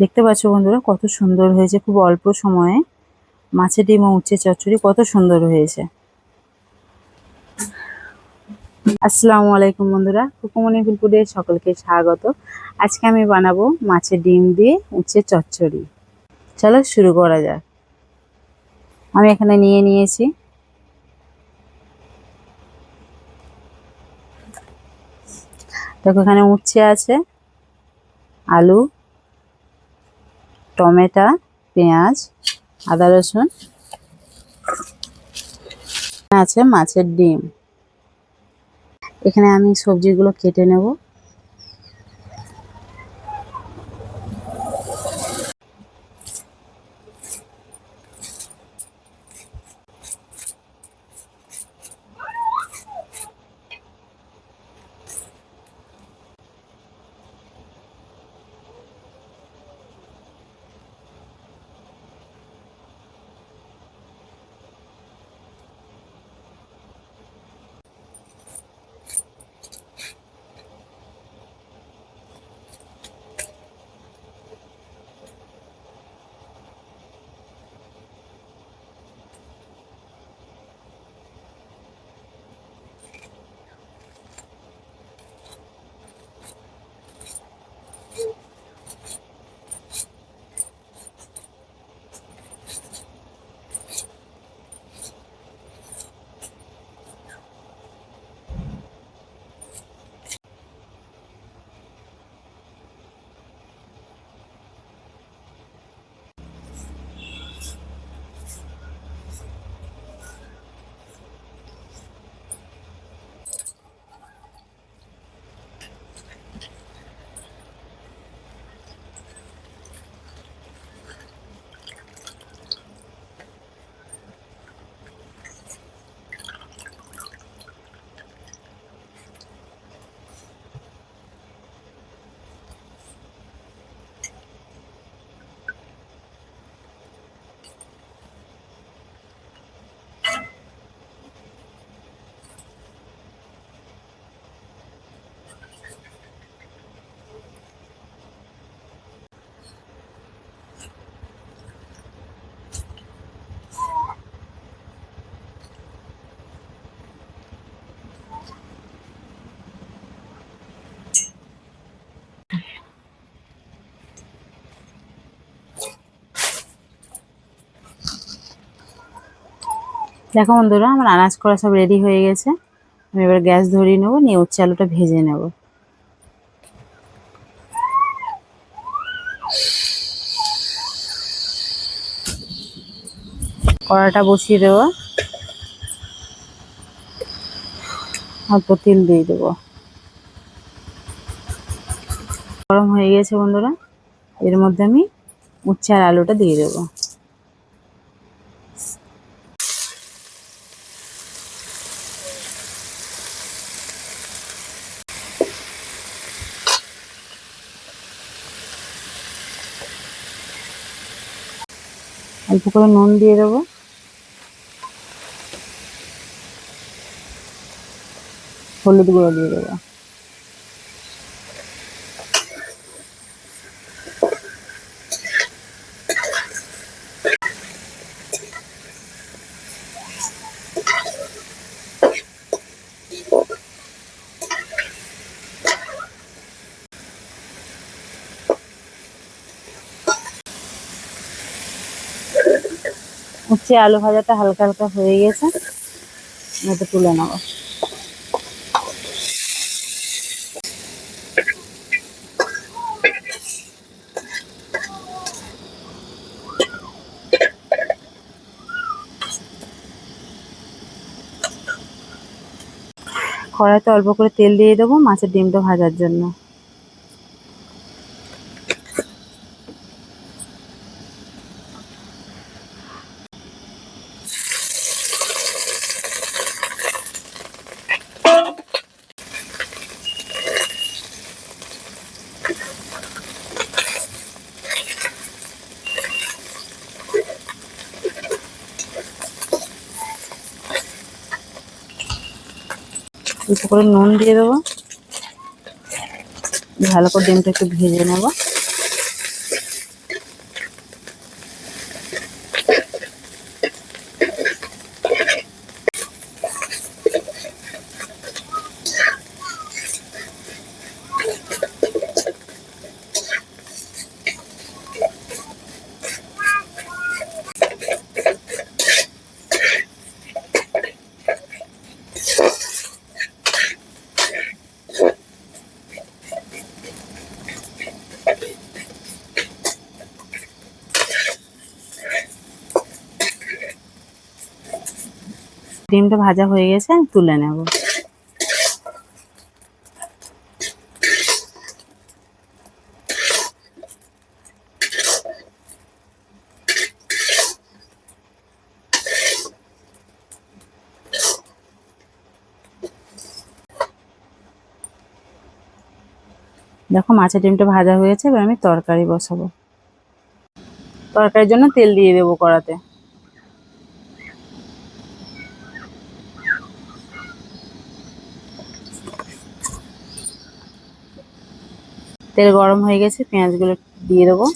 দেখতে পাচ্ছ বন্ধুরা, কত সুন্দর হয়েছে, খুব অল্প সময়ে। মাছের ডিম ও উচ্ছে চচ্চড়ি কত সুন্দর হয়েছে। আসসালামু আলাইকুম বন্ধুরা, কুকুমনি ফুলপুরে সকলকে স্বাগত। আজকে আমি বানাবো মাছের ডিম দিয়ে উচ্ছে চচ্চড়ি। চলো শুরু করা যাক। আমি এখানে নিয়ে নিয়েছি। দেখো এখানে উচ্ছে আছে, আলু টমেটো পেঁয়াজ আদা রসুন। আছে মাছের ডিম। এখানে আমি সবজিগুলো কেটে নেব। দেখো বন্ধুরা, আমার আনাজ করা সব রেডি হয়ে গেছে। আমি এবার গ্যাস ধরিয়ে নেব, নিয়ে উচ্ছে আলুটা ভেজে নেব। কড়াটা বসিয়ে দেবো। অল্প তেল দিয়ে দেবো। গরম হয়ে গেছে বন্ধুরা, এর মধ্যে আমি উচ্ছে আর আলুটা দিয়ে দেবো। অল্প করে নুন দিয়ে দেবো। হলুদ গুঁড়ো দিয়ে দেবো। উচ্ছে আলু ভাজাটা হালকা হালকা হয়ে গেছে। এটা তুলে নেব। কড়াইতে অল্প করে তেল দিয়ে দেবো মাছের ডিমটা ভাজার জন্য। অল্প করে নুন দিয়ে দেবো। ভালো করে ডিমটা একটু ভেজে নেব। ডিমটা ভাজা হয়ে গেছে, আমি তুলে নেব। দেখো মাছের ডিমটা ভাজা হয়েছে এবার আমি তরকারি বসাবো। তরকারির জন্য তেল দিয়ে দেবো কড়াতে। তেল গরম হয়ে গেছে পেঁয়াজগুলো দিয়ে দেবো।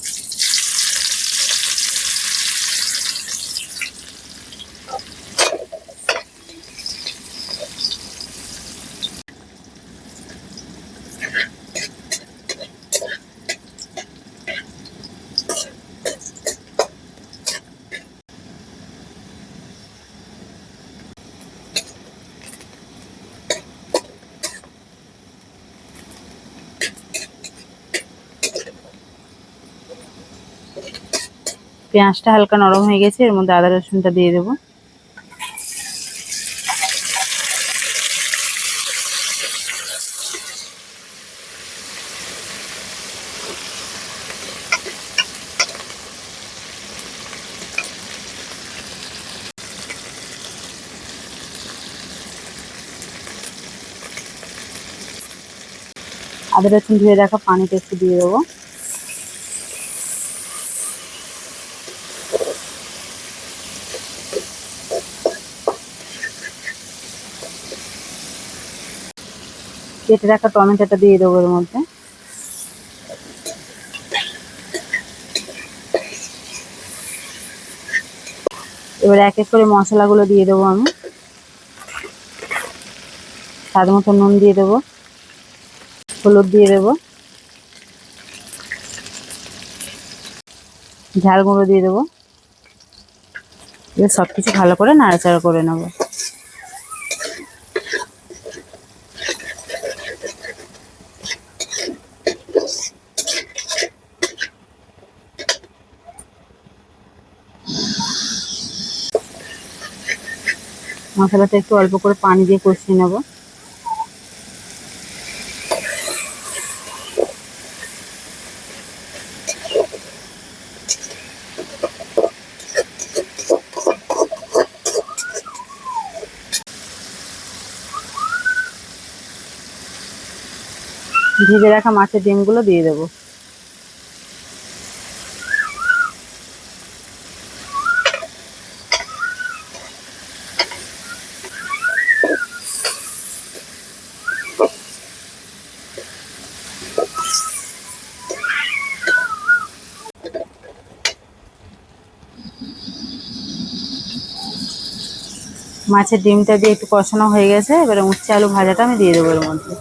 পেঁয়াজটা হালকা নরম হয়ে গেছে, এর মধ্যে আদা রসুনটা দিয়ে দেবো। আদা রসুন ধুয়ে রাখা পানিটা একটু দিয়ে দেবো। কেটে রাখা টমেটোটা দিয়ে দেবো এর মধ্যে। এবার এক এক করে মশলাগুলো দিয়ে দেবো আমি। স্বাদ মতো নুন দিয়ে দেবো। হলুদ দিয়ে দেবো। ঝাল গুঁড়ো দিয়ে দেবো। এবার সব কিছু ভালো করে নাড়াচাড়া করে নেব। মশলাটা একটু অল্প করে পানি দিয়ে কষিয়ে নেব। ভিজে রাখা মাছের ডিমগুলো দিয়ে দেবো। মাছের ডিমটা দিয়ে একটু কষানো হয়ে গেছে, এবারে উচ্ছে আলু ভাজাটা আমি দিয়ে দেবো এর মধ্যে।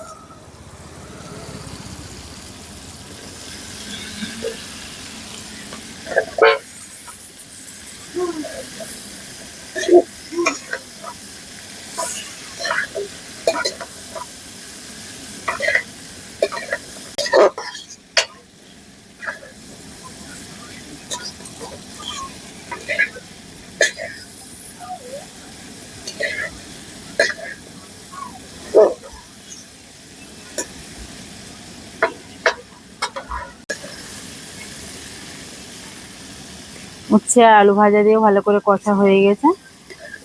উচ্ছে আলু ভাজা দিয়ে ভালো করে কষা হয়ে গেছে।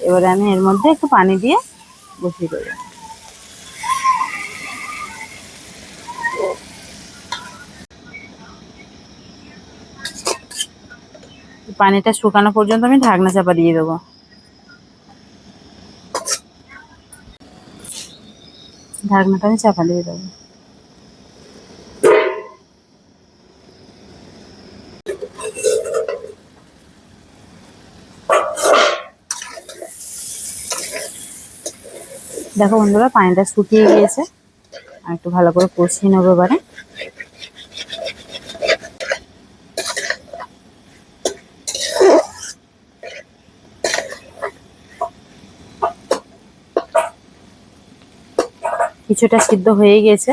এবারে আমি এর মধ্যে একটু পানি দিয়ে বসিয়ে দেবো। পানিটা শুকানো পর্যন্ত আমি ঢাকনা চাপা দিয়ে দেবো। ঢাকনাটা আমি চাপা দিয়ে দেবো। দেখো বন্ধুরা, পানিটা শুকিয়ে গিয়েছে। আর একটু ভালো করে কষিয়ে নেব এবারে। কিছুটা সিদ্ধ হয়ে গেছে।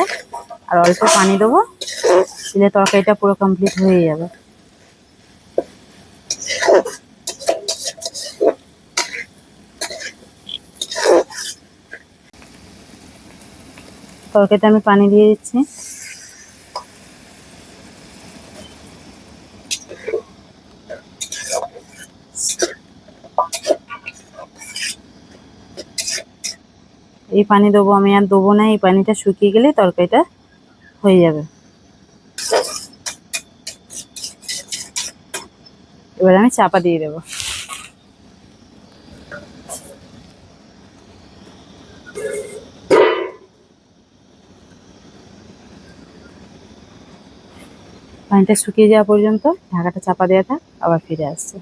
আর অল্প পানি দেবো। দিলে তরকারিটা পুরো কমপ্লিট হয়ে যাবে। তরকারিতে আমি পানি দিয়ে দিচ্ছি। এই পানি দেবো আমি, আর দেবো না, এই পানিটা শুকিয়ে গেলে তরকারিটা হয়ে যাবে। এবার আমি চাপা দিয়ে দেবো। পানিটা শুকিয়ে যাওয়া পর্যন্ত ঢাকাটা চাপা দেওয়া থাক, আবার ফিরে আসছে।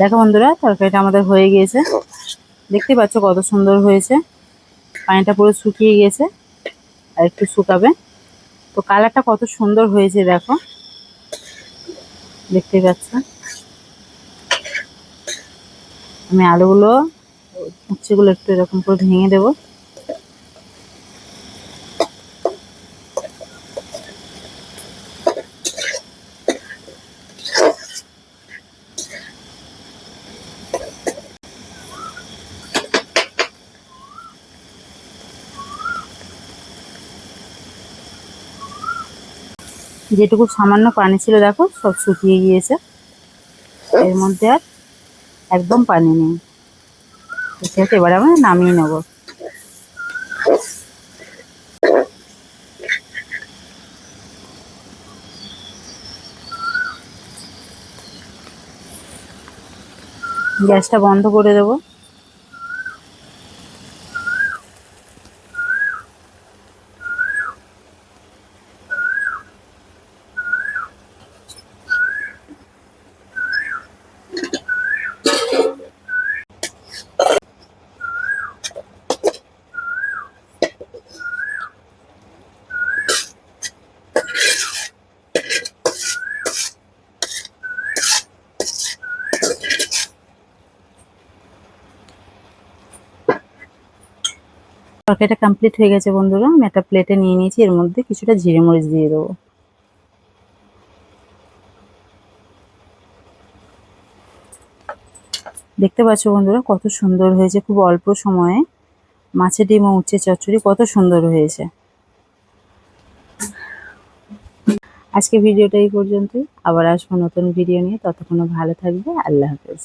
দেখো বন্ধুরা, তরকারিটা আমাদের হয়ে গিয়েছে। দেখতে পাচ্ছ কত সুন্দর হয়েছে। পানিটা পুরো শুকিয়ে গেছে আর একটু শুকাবে। তো কালারটা কত সুন্দর হয়েছে দেখো। দেখতে পাচ্ছ? আমি আলুগুলো, উচ্ছেগুলো একটু এরকম করে ভেঙে দেবো। যেটুকু সামান্য পানি ছিল, দেখো, সব শুকিয়ে গিয়েছে। এর মধ্যে আর একদম পানি নেই। সেটা এবার আমরা নামিয়ে নেব। গ্যাসটা বন্ধ করে দেবো। তরকারিটা কমপ্লিট হয়ে গেছে বন্ধুরা, আমি একটা প্লেটে নিয়ে নিয়েছি, এর মধ্যে কিছুটা জিরে মরিচ দিয়ে দেবো। দেখতে পাচ্ছ বন্ধুরা, কত সুন্দর হয়েছে, খুব অল্প সময়ে। মাছের ডিম ও উচ্ছে চচ্চড়ি, কত সুন্দর হয়েছে। আজকে ভিডিওটা এই পর্যন্তই, আবার আসব নতুন ভিডিও নিয়ে, ততক্ষণ ভালো থাকবে, আল্লাহ হাফেজ।